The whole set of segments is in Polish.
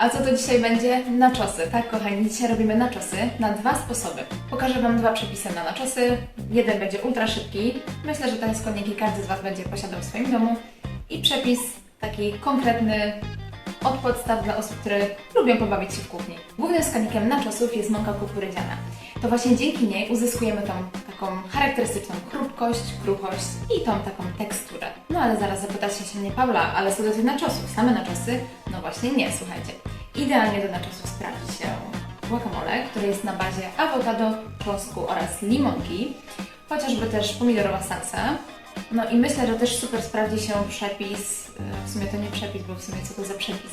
A co to dzisiaj będzie? Naczosy. Tak, kochani, dzisiaj robimy naczosy na dwa sposoby. Pokażę Wam dwa przepisy na naczosy. Jeden będzie ultra szybki. Myślę, że ten składniki każdy z Was będzie posiadał w swoim domu. I przepis taki konkretny, od podstaw dla osób, które lubią pobawić się w kuchni. Głównym składnikiem naczosów jest mąka kukurydziana. To właśnie dzięki niej uzyskujemy tą taką charakterystyczną chrupkość, kruchość i tą taką teksturę. No ale zaraz zapytacie się mnie, Paula, ale co do tych naczosów? Same naczosy? No właśnie nie, słuchajcie. Idealnie do naczosów sprawdzi się guacamole, który jest na bazie awokado, czosnku oraz limonki, chociażby też pomidorowa salsa. No i myślę, że też super sprawdzi się przepis, w sumie to nie przepis, bo w sumie co to za przepis,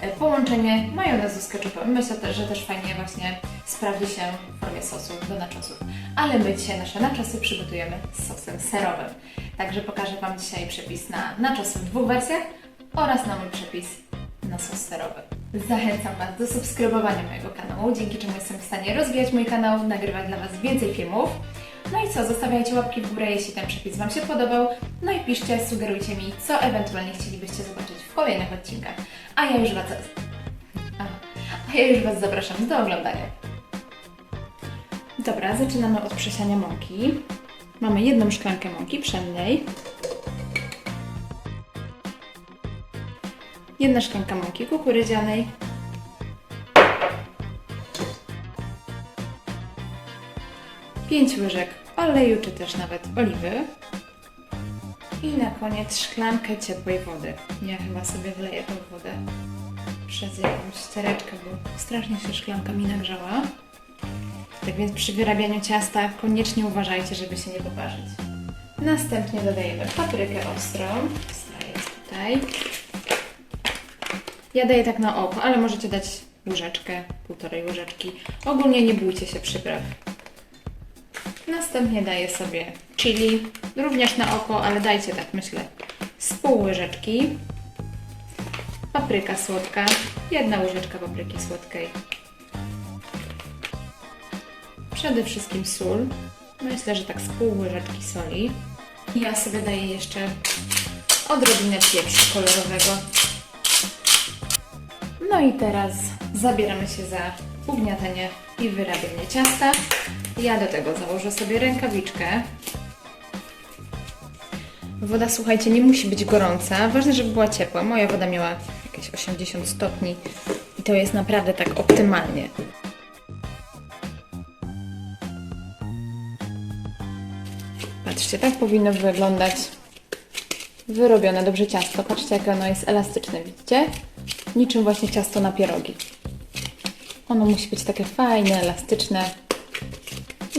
E, połączenie majonezu z ketchupem. Myślę też, że też fajnie właśnie sprawdzi się w formie sosu do naczosów. Ale my dzisiaj nasze naczosy przygotujemy z sosem serowym. Także pokażę Wam dzisiaj przepis na naczosy w dwóch wersjach oraz na mój przepis na sos serowy. Zachęcam Was do subskrybowania mojego kanału, dzięki czemu jestem w stanie rozwijać mój kanał, nagrywać dla Was więcej filmów. No i co, zostawiajcie łapki w górę, jeśli ten przepis Wam się podobał. No i piszcie, sugerujcie mi, co ewentualnie chcielibyście zobaczyć w kolejnych odcinkach. A ja już Was, a, ja już Was zapraszam do oglądania. Dobra, zaczynamy od przesiania mąki. Mamy jedną szklankę mąki pszennej. Jedna szklanka mąki kukurydzianej. Pięć łyżek oleju, czy też nawet oliwy. I na koniec szklankę ciepłej wody. Ja chyba sobie wleję tą wodę przez jakąś stereczkę, bo strasznie się szklanka mi nagrzała. Tak więc przy wyrabianiu ciasta koniecznie uważajcie, żeby się nie poparzyć. Następnie dodajemy paprykę ostrą. Jest tutaj. Ja daję tak na oko, ale możecie dać łyżeczkę, półtorej łyżeczki. Ogólnie nie bójcie się przypraw. Następnie daję sobie chili, również na oko, ale dajcie tak myślę z pół łyżeczki. Papryka słodka, jedna łyżeczka papryki słodkiej. Przede wszystkim sól. Myślę, że tak z pół łyżeczki soli. Ja sobie daję jeszcze odrobinę pieprzu kolorowego. No i teraz zabieramy się za ugniatanie i wyrabianie ciasta. Ja do tego założę sobie rękawiczkę. Woda, słuchajcie, nie musi być gorąca. Ważne, żeby była ciepła. Moja woda miała jakieś 80 stopni i to jest naprawdę tak optymalnie. Patrzcie, tak powinno wyglądać wyrobione dobrze ciasto. Patrzcie, jakie ono jest elastyczne, widzicie? Niczym właśnie ciasto na pierogi. Ono musi być takie fajne, elastyczne.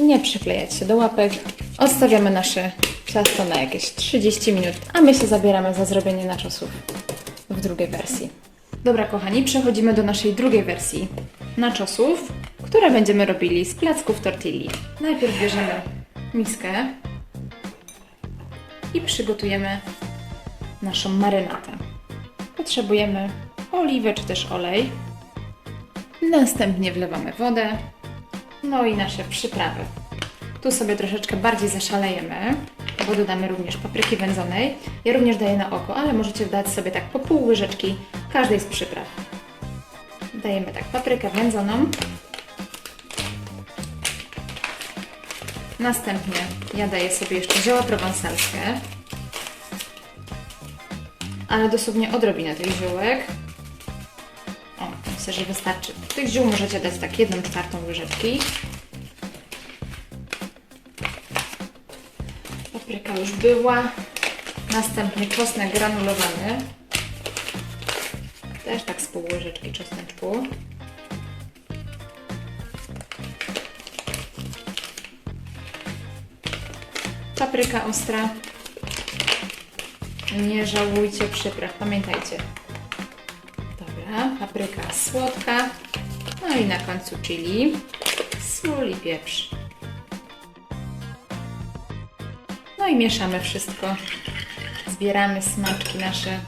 Nie przyklejać się do łapek. Odstawiamy nasze ciasto na jakieś 30 minut, a my się zabieramy za zrobienie naczosów w drugiej wersji. Dobra, kochani, przechodzimy do naszej drugiej wersji naczosów, które będziemy robili z placków tortilli. Najpierw bierzemy miskę i przygotujemy naszą marynatę. Potrzebujemy oliwę czy też olej. Następnie wlewamy wodę, no i nasze przyprawy. Tu sobie troszeczkę bardziej zaszalejemy, bo dodamy również papryki wędzonej. Ja również daję na oko, ale możecie dać sobie tak po pół łyżeczki każdej z przypraw. Dajemy tak paprykę wędzoną. Następnie ja daję sobie jeszcze zioła prowansalskie. Ale dosłownie odrobinę tych ziółek. Myślę, że wystarczy. Tych ziół możecie dać tak jedną czwartą łyżeczki. Papryka już była. Następnie czosnek granulowany. Też tak z pół łyżeczki czosneczku. Papryka ostra. Nie żałujcie przypraw, pamiętajcie. Dobra, papryka słodka. No i na końcu chili, sól i pieprz. No i mieszamy wszystko. Zbieramy smaczki nasze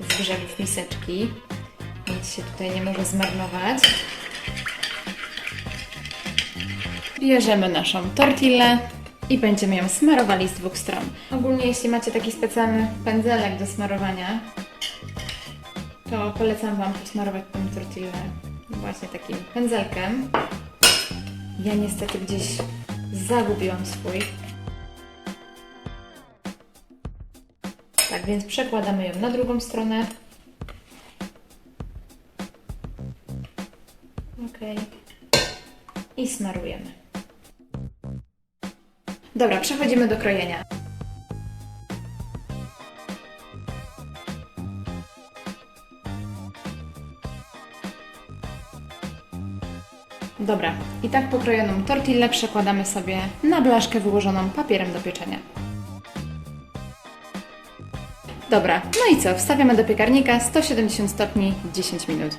z brzegów miseczki. Nic się tutaj nie może zmarnować. Bierzemy naszą tortillę i będziemy ją smarowali z dwóch stron. Ogólnie jeśli macie taki specjalny pędzelek do smarowania, to polecam Wam posmarować tą tortillę właśnie takim pędzelkiem. Ja niestety gdzieś zagubiłam swój. Tak, więc przekładamy ją na drugą stronę. Ok. I smarujemy. Dobra, przechodzimy do krojenia. Dobra, i tak pokrojoną tortillę przekładamy sobie na blaszkę wyłożoną papierem do pieczenia. Dobra, no i co? Wstawiamy do piekarnika 170 stopni 10 minut.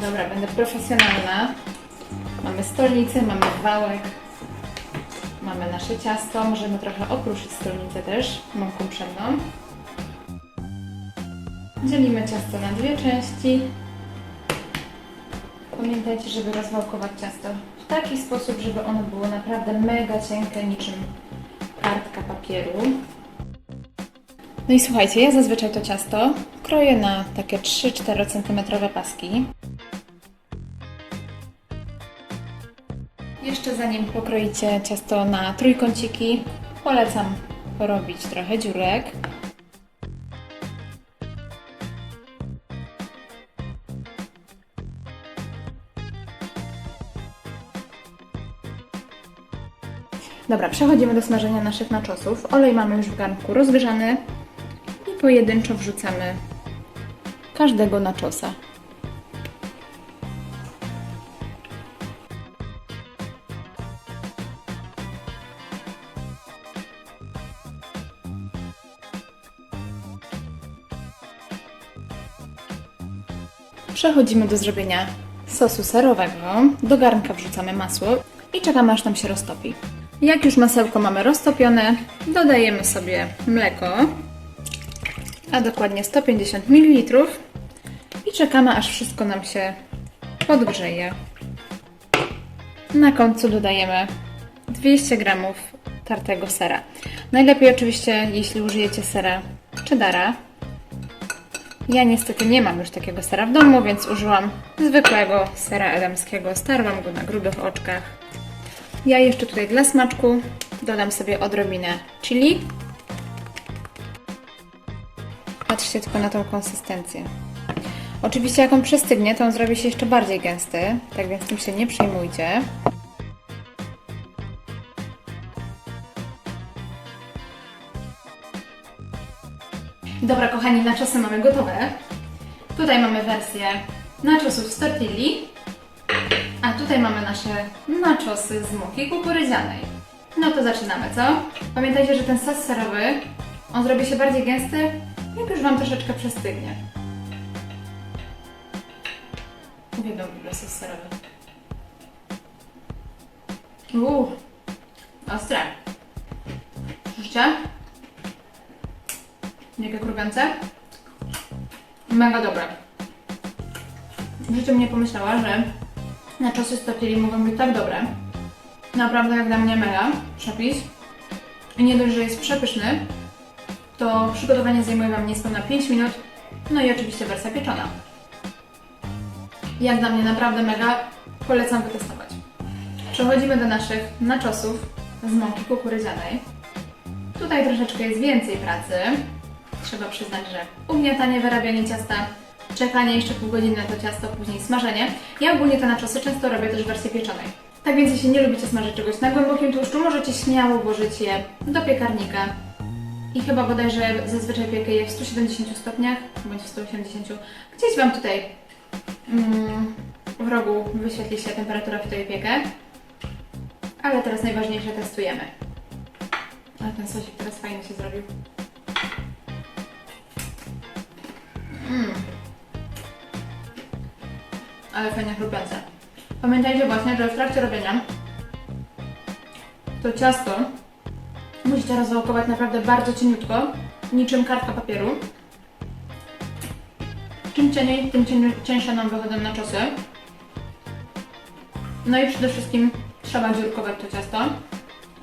Dobra, będę profesjonalna. Mamy stolnicę, mamy wałek, mamy nasze ciasto. Możemy trochę okruszyć stolnicę też mąką pszenną. Dzielimy ciasto na dwie części. Pamiętajcie, żeby rozwałkować ciasto w taki sposób, żeby ono było naprawdę mega cienkie, niczym kartka papieru. No i słuchajcie, ja zazwyczaj to ciasto kroję na takie 3-4 cm paski. Jeszcze zanim pokroicie ciasto na trójkąciki, polecam porobić trochę dziurek. Dobra, przechodzimy do smażenia naszych naczosów. Olej mamy już w garnku rozgrzany i pojedynczo wrzucamy każdego naczosa. Przechodzimy do zrobienia sosu serowego. Do garnka wrzucamy masło i czekamy aż nam się roztopi. Jak już masełko mamy roztopione, dodajemy sobie mleko, a dokładnie 150 ml i czekamy aż wszystko nam się podgrzeje. Na końcu dodajemy 200 g tartego sera. Najlepiej oczywiście, jeśli użyjecie sera cheddara. Ja niestety nie mam już takiego sera w domu, więc użyłam zwykłego sera edamskiego. Starłam go na grubych oczkach. Ja jeszcze tutaj dla smaczku dodam sobie odrobinę chili. Patrzcie tylko na tą konsystencję. Oczywiście jak on przestygnie, to on zrobi się jeszcze bardziej gęsty, tak więc tym się nie przejmujcie. Dobra kochani, naczosy mamy gotowe. Tutaj mamy wersję naczosów z tortilli, tutaj mamy nasze naczosy z mąki kukurydzianej. No to zaczynamy, co? Pamiętajcie, że ten sos serowy, on zrobi się bardziej gęsty, jak już Wam troszeczkę przestygnie. Uwielbiam w ogóle sos serowy. Uuu, ostre. Słyszycie? Jakie krupiące? Mega dobre. W życiu mnie pomyślała, że naczosy z tortilli mogą być tak dobre. Naprawdę jak dla mnie mega przepis. I nie dość, że jest przepyszny, to przygotowanie zajmuje Wam niespełna 5 minut. No i oczywiście wersja pieczona. Jak dla mnie naprawdę mega, polecam wytestować. Przechodzimy do naszych naczosów z mąki kukurydzianej. Tutaj troszeczkę jest więcej pracy. Trzeba przyznać, że ugniatanie, wyrabianie ciasta, czekanie jeszcze pół godziny na to ciasto, później smażenie. Ja ogólnie te naczosy często robię też w wersji pieczonej. Tak więc jeśli nie lubicie smażyć czegoś na głębokim tłuszczu, możecie śmiało włożyć je do piekarnika. I chyba bodajże zazwyczaj piekę je w 170 stopniach, bądź w 180. Gdzieś Wam tutaj mm, w rogu wyświetli się temperatura, w której piekę. Ale teraz najważniejsze testujemy. Ale ten sosik teraz fajnie się zrobił. Mm. Ale fajnie chrupiące. Pamiętajcie właśnie, że w trakcie robienia to ciasto musicie rozwałkować naprawdę bardzo cieniutko, niczym kartka papieru. Czym cieniej, tym cień, cieńsze nam wychodzą na czosy. No i przede wszystkim trzeba dziurkować to ciasto,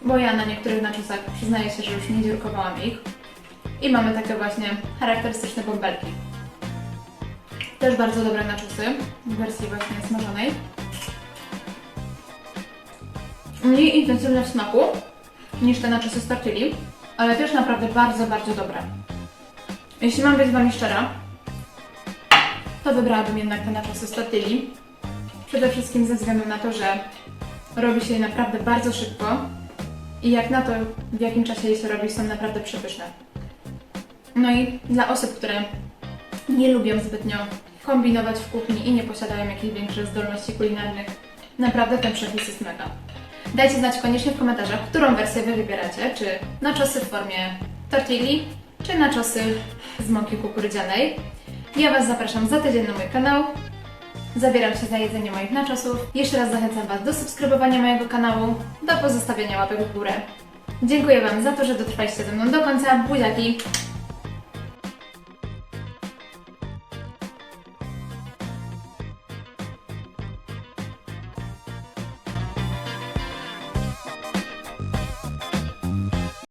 bo ja na niektórych naczosach przyznaję się, że już nie dziurkowałam ich. I mamy takie właśnie charakterystyczne bąbelki. Też bardzo dobre naczosy w wersji właśnie smażonej. Mniej intensywne w smaku niż te naczosy z tortilli, ale też naprawdę bardzo, bardzo dobre. Jeśli mam być z Wami szczera, to wybrałabym jednak te naczosy z tortilli. Przede wszystkim ze względu na to, że robi się je naprawdę bardzo szybko i jak na to, w jakim czasie je się robi, są naprawdę przepyszne. No i dla osób, które nie lubią zbytnio kombinować w kuchni i nie posiadają jakichś większych zdolności kulinarnych, naprawdę ten przepis jest mega. Dajcie znać koniecznie w komentarzach, którą wersję Wy wybieracie, czy naczosy w formie tortilli, czy naczosy z mąki kukurydzianej. Ja Was zapraszam za tydzień na mój kanał. Zabieram się za jedzenie moich naczosów. Jeszcze raz zachęcam Was do subskrybowania mojego kanału, do pozostawienia łapek w górę. Dziękuję Wam za to, że dotrwaliście ze mną do końca. Buziaki!